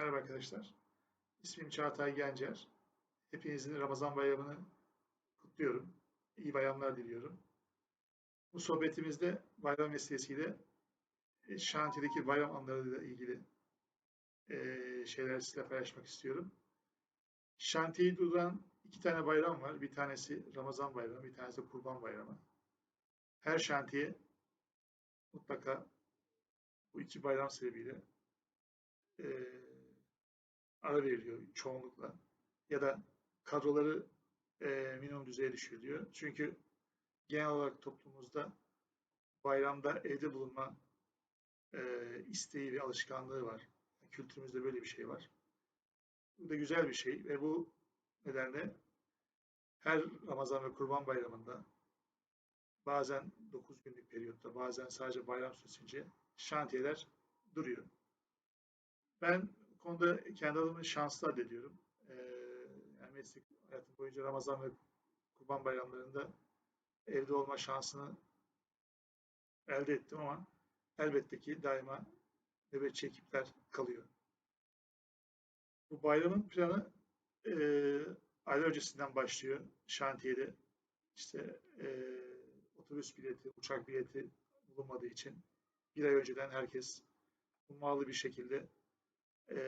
Merhaba arkadaşlar. İsmim Çağatay Gencer. Hepinizin Ramazan bayramını kutluyorum. İyi bayramlar diliyorum. Bu sohbetimizde bayram vesilesiyle e, şantiyedeki bayram anlarıyla ilgili e, şeyler sizinle paylaşmak istiyorum. Şantiyeyi durduran iki tane bayram var. Bir tanesi Ramazan bayramı, bir tanesi Kurban bayramı. Her şantiye mutlaka bu iki bayram sebebiyle ara veriliyor çoğunlukla. Ya da kadroları e, minimum düzeye düşürülüyor. Çünkü genel olarak toplumumuzda bayramda evde bulunma e, isteği ve alışkanlığı var. Kültürümüzde böyle bir şey var. Bu da güzel bir şey ve bu nedenle her Ramazan ve Kurban Bayramı'nda bazen 9 günlük periyotta bazen sadece bayram süresince şantiyeler duruyor. Ben konuda kendi adımı şanslı addediyorum. Ee, yani meslek hayatım boyunca Ramazan ve Kurban bayramlarında evde olma şansını elde ettim ama elbette ki daima nöbetçi ekipler kalıyor. Bu bayramın planı e, aylar öncesinden başlıyor şantiyede. İşte e, otobüs bileti, uçak bileti bulunmadığı için bir ay önceden herkes ummalı bir şekilde e,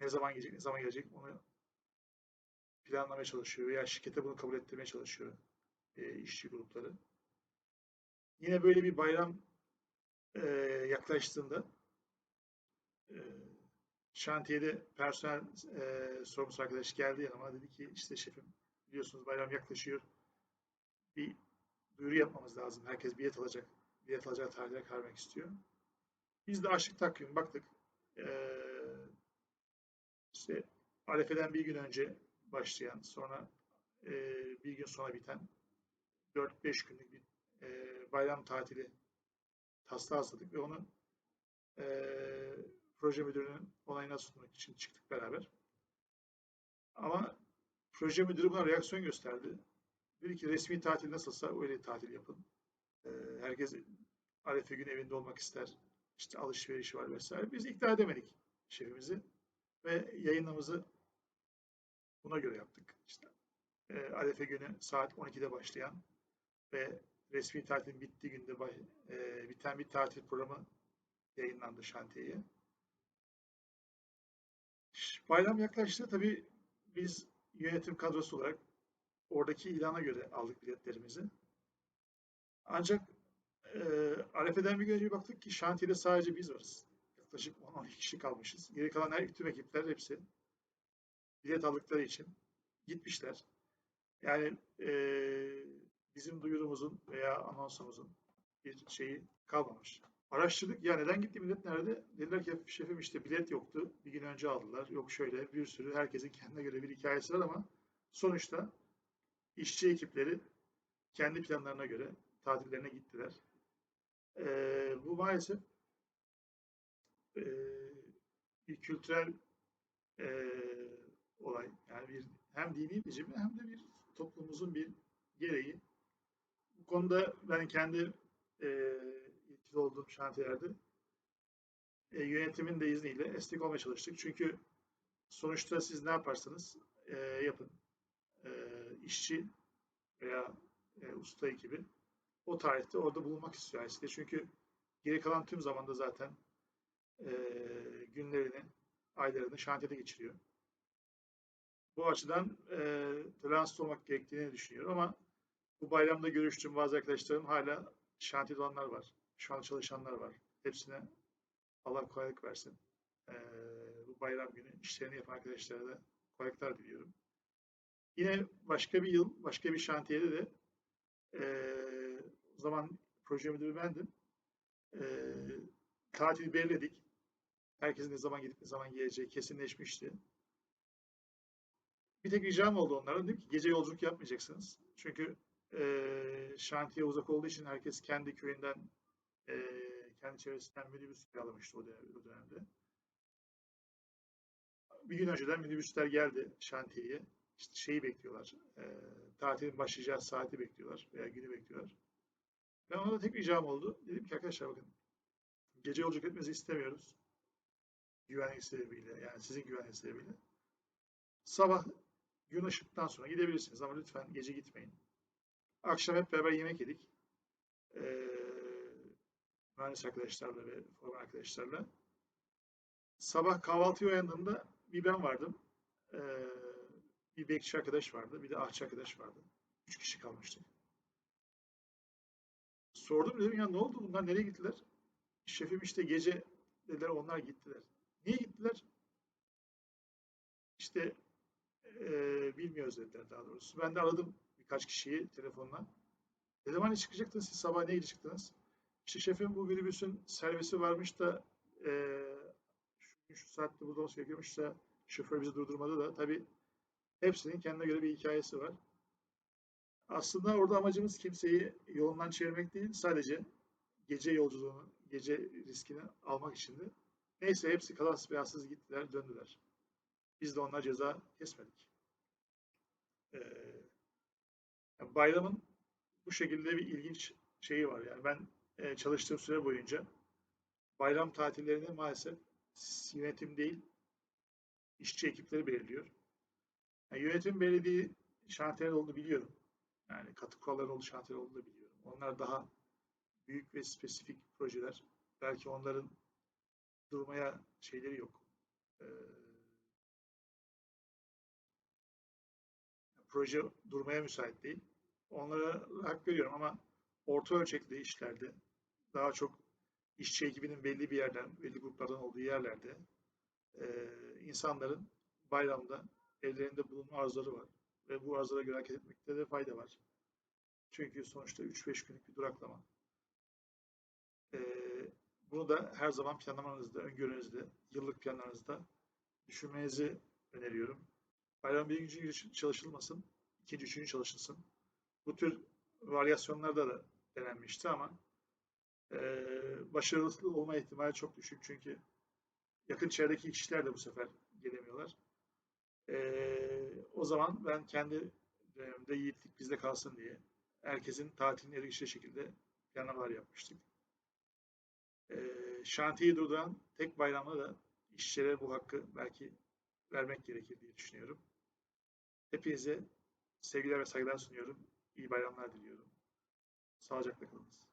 ne zaman gelecek, ne zaman gelecek onu planlamaya çalışıyor veya şirkete bunu kabul ettirmeye çalışıyor e, işçi grupları. Yine böyle bir bayram e, yaklaştığında e, şantiyede personel e, sorumlusu arkadaş geldi yanıma dedi ki işte şefim biliyorsunuz bayram yaklaşıyor bir duyuru yapmamız lazım. Herkes bilet alacak. Bilet alacağı tarihlere karar vermek istiyor. Biz de açtık takvim baktık. Ee, işte Arefe'den bir gün önce başlayan sonra e, bir gün sonra biten 4-5 günlük bir e, bayram tatili taslağı hazırladık ve onu e, proje müdürünün onayına sunmak için çıktık beraber. Ama proje müdürü buna reaksiyon gösterdi. Dedi ki resmi tatil nasılsa öyle tatil yapın. E, herkes Arefe gün evinde olmak ister. İşte alışveriş var vesaire. Biz ikna edemedik şefimizi ve yayınımızı buna göre yaptık. İşte e, Arefe günü saat 12'de başlayan ve resmi tatilin bittiği günde e, biten bir tatil programı yayınlandı şantiyeye. Bayram yaklaştı. Tabii biz yönetim kadrosu olarak oradaki ilana göre aldık biletlerimizi. Ancak e, Arefe'den bir gün önce baktık ki şantiyede sadece biz varız. Yaklaşık 10-12 kişi kalmışız. Geri kalan her tüm ekipler hepsi bilet aldıkları için gitmişler. Yani e, bizim duyurumuzun veya anonsumuzun bir şeyi kalmamış. Araştırdık ya neden gitti millet nerede? Dediler ki şefim işte bilet yoktu. Bir gün önce aldılar. Yok şöyle bir sürü herkesin kendine göre bir hikayesi var ama sonuçta işçi ekipleri kendi planlarına göre tatillerine gittiler. Ee, bu maalesef e, bir kültürel e, olay. Yani bir hem dini biçimi hem de bir toplumumuzun bir gereği. Bu konuda ben kendi e, ilgili olduğum şantiyelerde e, yönetimin de izniyle esnek olmaya çalıştık. Çünkü sonuçta siz ne yaparsanız e, yapın. E, işçi veya e, usta ekibi o tarihte orada bulunmak istiyor aslında. Çünkü geri kalan tüm zamanda zaten e, günlerini, aylarını şantiyede geçiriyor. Bu açıdan e, tolerans olmak gerektiğini düşünüyorum ama bu bayramda görüştüğüm bazı arkadaşlarım hala şantiyede olanlar var. Şu an çalışanlar var. Hepsine Allah kolaylık versin. E, bu bayram günü işlerini yapan arkadaşlara da kolaylıklar diliyorum. Yine başka bir yıl, başka bir şantiyede de e, o zaman proje müdürü bendim. E, tatil belirledik. Herkesin ne zaman gidip ne zaman geleceği kesinleşmişti. Bir tek ricam oldu onlara. Dedim ki gece yolculuk yapmayacaksınız. Çünkü e, şantiye uzak olduğu için herkes kendi köyünden, e, kendi çevresinden minibüs kiralamıştı o, o dönemde. Bir gün önceden minibüsler geldi şantiyeye. İşte şeyi bekliyorlar. E, tatilin başlayacağı saati bekliyorlar veya günü bekliyorlar. Ben ona tek ricam oldu. Dedim ki arkadaşlar bakın gece yolculuk etmenizi istemiyoruz. Güvenlik sebebiyle yani sizin güvenlik sebebiyle sabah gün ışıktan sonra gidebilirsiniz ama lütfen gece gitmeyin. Akşam hep beraber yemek yedik. Ee, mühendis arkadaşlarla ve formal arkadaşlarla. Sabah kahvaltıya uyandığımda bir ben vardım. Ee, bir bekçi arkadaş vardı. Bir de ahçı arkadaş vardı. Üç kişi kalmıştık. Sordum dedim ya ne oldu bunlar nereye gittiler? Şefim işte gece dediler onlar gittiler. Niye gittiler? İşte e, bilmiyoruz dediler daha doğrusu. Ben de aradım birkaç kişiyi telefonla. Dedim hani çıkacaktınız siz sabah neyle çıktınız? İşte şefim bu minibüsün servisi varmış da e, şu, şu saatte burada olması gerekiyormuş şoför bizi durdurmadı da tabii hepsinin kendine göre bir hikayesi var. Aslında orada amacımız kimseyi yolundan çevirmek değil, sadece gece yolculuğunu, gece riskini almak içindi. Neyse hepsi kazasız belasız gittiler, döndüler. Biz de onlar ceza kesmedik. Ee, bayramın bu şekilde bir ilginç şeyi var. Yani ben e, çalıştığım süre boyunca bayram tatillerini maalesef yönetim değil, işçi ekipleri belirliyor. Yani yönetim belirlediği şantiyeler olduğunu biliyorum. Yani katı kuralların olduğu şantiyeler olduğunu biliyorum. Onlar daha büyük ve spesifik projeler. Belki onların durmaya şeyleri yok. Ee, proje durmaya müsait değil. Onlara hak veriyorum ama orta ölçekli işlerde daha çok işçi ekibinin belli bir yerden, belli gruplardan olduğu yerlerde e, insanların bayramda evlerinde bulunma arzuları var. Ve bu arzulara göre hareket etmekte de fayda var. Çünkü sonuçta 3-5 günlük bir duraklama. E, bunu da her zaman planlamanızda, öngörünüzde, yıllık planlarınızda düşünmenizi öneriyorum. Bayram birinci gün çalışılmasın, ikinci, üçüncü çalışılsın. Bu tür varyasyonlarda da denenmişti ama e, başarılı olma ihtimali çok düşük çünkü yakın çevredeki kişiler de bu sefer gelemiyorlar. E, o zaman ben kendi dönemimde yiğitlik bizde kalsın diye herkesin tatilini erişeceği şekilde planlamalar yapmıştık. E, şantiyeyi durduran tek bayramda da işçilere bu hakkı belki vermek gerekir diye düşünüyorum. Hepinize sevgiler ve saygılar sunuyorum. İyi bayramlar diliyorum. Sağlıcakla kalınız.